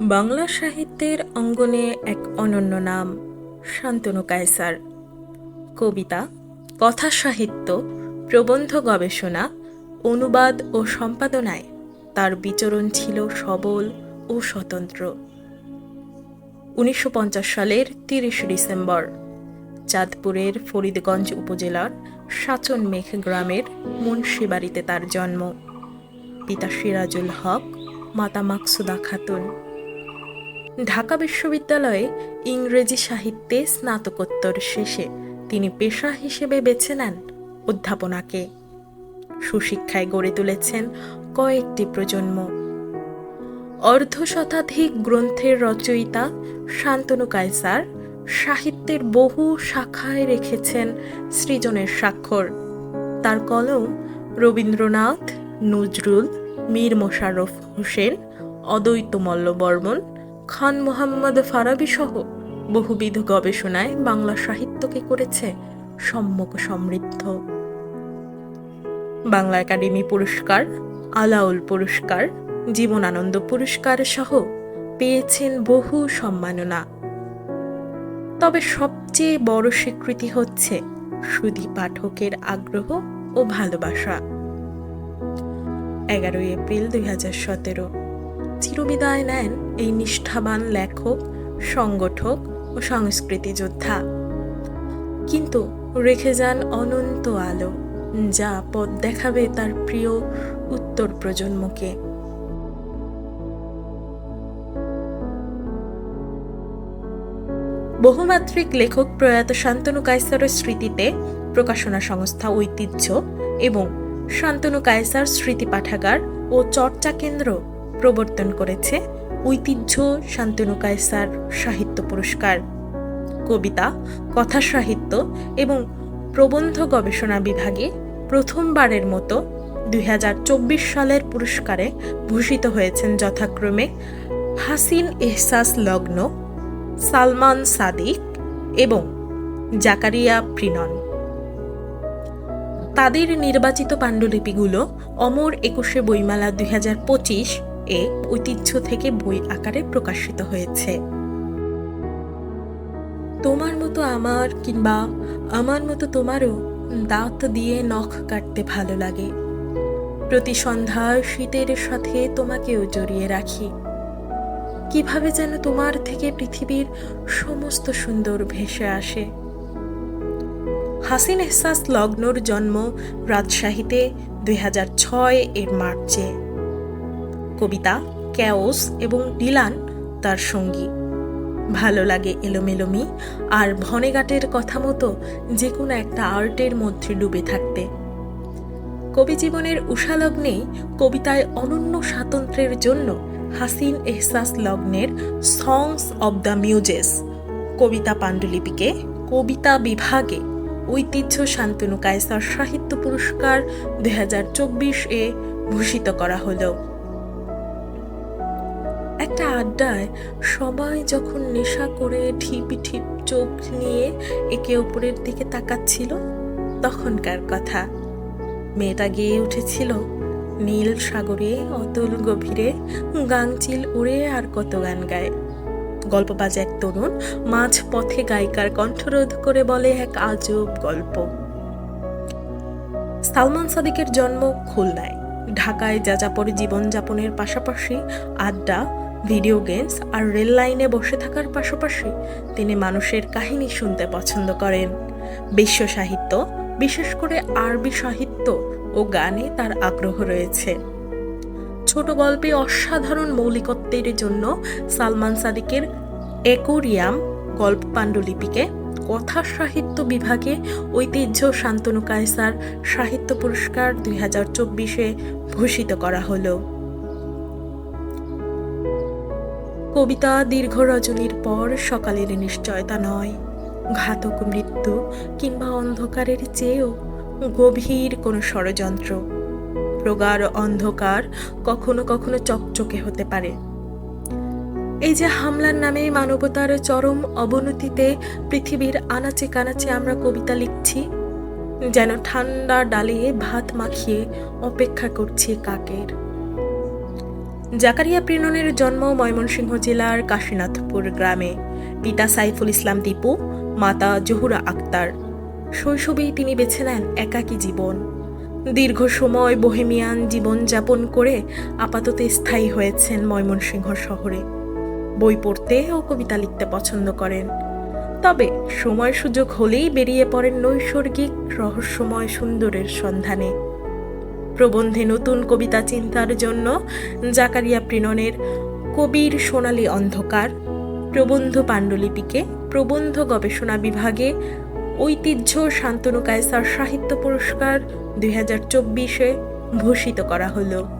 বাংলা সাহিত্যের অঙ্গনে এক অনন্য নাম, শান্তনু কায়সার। কবিতা, কথা সাহিত্য, প্রবন্ধ গবেষণা, অনুবাদ ও সম্পাদনায় তার বিচরণ ছিল সবল ও স্বতন্ত্র। উনিশশো পঞ্চাশ সালের তিরিশ ডিসেম্বর, চাঁদপুরের ফরিদগঞ্জ উপজেলার সাচন মেঘ গ্রামের মুন্সিবাড়িতে তার জন্ম। পিতা সিরাজুল হক, মাতা মাকসুদা খাতুন। ঢাকা বিশ্ববিদ্যালয়ে ইংরেজি সাহিত্যে স্নাতকোত্তর শেষে তিনি পেশা হিসেবে বেছে নেন অধ্যাপনাকে। সুশিক্ষায় গড়ে তুলেছেন কয়েকটি প্রজন্ম। অর্ধ শতাধিক গ্রন্থের রচয়িতা শান্তনু কায়সার সাহিত্যের বহু শাখায় রেখেছেন সৃজনের স্বাক্ষর। তার কলম রবীন্দ্রনাথ, নজরুল, মীর মোশাররফ হোসেন, অদ্বৈত মল্লবর্মন খান মোহাম্মদ ফারাবি সহ বহুবিধ গবেষণায় বাংলা সাহিত্যকে করেছে সম্যক সমৃদ্ধ। বাংলা একাডেমি পুরস্কার, আলাউল পুরস্কার, জীবনানন্দ পুরস্কার সহ পেয়েছেন বহু সম্মাননা। তবে সবচেয়ে বড় স্বীকৃতি হচ্ছে সুধী পাঠকের আগ্রহ ও ভালোবাসা। এগারোই এপ্রিল দুই হাজার সতেরো। চিরবিদায় নেন এই নিষ্ঠাবান লেখক, সংগঠক ও সংস্কৃতি যোদ্ধা। কিন্তু রেখে যান অনন্ত আলো, যা পথ দেখাবে তার প্রিয় উত্তর প্রজন্মকে। বহুমাত্রিক লেখক প্রয়াত শান্তনু কায়সারের স্মৃতিতে প্রকাশনা সংস্থা ঐতিহ্য এবং শান্তনু কায়সার স্মৃতি পাঠাগার ও চর্চা কেন্দ্র প্রবর্তন করেছে ঐতিহ্য শান্তনু কায়সার সাহিত্য পুরস্কার। কবিতা, কথা সাহিত্য এবং প্রবন্ধ গবেষণা বিভাগে প্রথমবারের মতো দুই হাজার চব্বিশ সালের পুরস্কারে ভূষিত হয়েছেন যথাক্রমে হাসিন এহসাস লগ্ন, সালমান সাদিক এবং জাকারিয়া প্রিনন তাদের নির্বাচিত পাণ্ডুলিপিগুলো অমর একুশে বইমেলা দুই এ ঐতিহ্য থেকে বই আকারে প্রকাশিত হয়েছে। তোমার মতো আমার কিংবা আমার মতো তোমারও দাঁত দিয়ে নখ কাটতে ভালো লাগে। প্রতি সন্ধ্যায় শীতের সাথে তোমাকেও জড়িয়ে রাখি। কীভাবে যেন তোমার থেকে পৃথিবীর সমস্ত সুন্দর ভেসে আসে। হাসিন এহসাস লগ্নর জন্ম রাজশাহীতে দুই এর মার্চে। কবিতা, ক্যাওস এবং ডিলান তার সঙ্গী। ভালো লাগে এলোমেলোমি আর ভনেঘাটের কথা মতো যে কোনো একটা আর্টের মধ্যে ডুবে থাকতে। কবি জীবনের উষালগ্নে কবিতায় অনন্য স্বাতন্ত্র্যের জন্য হাসিন এহসাস লগ্নের সংস অব দ্য মিউজেস কবিতা পাণ্ডুলিপিকে কবিতা বিভাগে ঐতিহ্য শান্তনু কায়সার সাহিত্য পুরস্কার দুই হাজার চব্বিশ এ ভূষিত করা হলো। একটা আড্ডায় সবাই যখন নেশা করে ঠিপ ঠিপ চোখ নিয়ে একে ওপরের দিকে তাকাচ্ছিল, তখনকার কথা। মেয়েটা গেয়ে উঠেছিল, নীল সাগরে, অতল গভীরে গাংচিল উড়ে আর কত গান গায়। গল্পবাজ এক তরুণ মাঝ পথে গায়িকার কণ্ঠরোধ করে বলে এক আজব গল্প। সালমান সাদিকের জন্ম খুলনায়। ঢাকায় যাযাপর জীবনযাপনের পাশাপাশি আড্ডা ভিডিও গেমস আর রেল লাইনে বসে থাকার পাশাপাশি তিনি মানুষের কাহিনী শুনতে পছন্দ করেন। বিশ্ব সাহিত্য, বিশেষ করে আরবি সাহিত্য ও গানে তার আগ্রহ রয়েছে। ছোট গল্পে অসাধারণ মৌলিকত্বের জন্য সালমান সাদিকের একোরিয়াম গল্প পাণ্ডুলিপিকে কথা সাহিত্য বিভাগে ঐতিহ্য শান্তনু কায়সার সাহিত্য পুরস্কার দুই হাজার চব্বিশে ভূষিত করা হলো। কবিতা দীর্ঘ রজনীর পর সকালের নিশ্চয়তা নয়। ঘাতক মৃত্যু কিংবা অন্ধকারের চেয়েও গভীর কোনো ষড়যন্ত্র। প্রগাঢ় অন্ধকার কখনো কখনো চকচকে হতে পারে। এই যে হামলার নামে মানবতার চরম অবনতিতে পৃথিবীর আনাচে কানাচে আমরা কবিতা লিখছি, যেন ঠান্ডা ডালে ভাত মাখিয়ে অপেক্ষা করছি কাকের। জাকারিয়া প্রিননের জন্ম ময়মনসিংহ জেলার কাশীনাথপুর গ্রামে। পিতা সাইফুল ইসলাম দীপু, মাতা জহুরা আক্তার। শৈশবেই তিনি বেছে নেন একাকী জীবন। দীর্ঘ সময় বোহেমিয়ান জীবনযাপন করে আপাতত স্থায়ী হয়েছেন ময়মনসিংহ শহরে। বই পড়তে ও কবিতা লিখতে পছন্দ করেন। তবে সময় সুযোগ হলেই বেরিয়ে পড়েন নৈসর্গিক, রহস্যময় সুন্দরের সন্ধানে। প্রবন্ধে নতুন কবিতা চিন্তার জন্য জাকারিয়া প্রিননের কবির সোনালি অন্ধকার, প্রবন্ধ পাণ্ডুলিপিকে প্রবন্ধ গবেষণা বিভাগে ঐতিহ্য শান্তনু কায়সার সাহিত্য পুরস্কার দুই হাজার চব্বিশে ভূষিত করা হলো।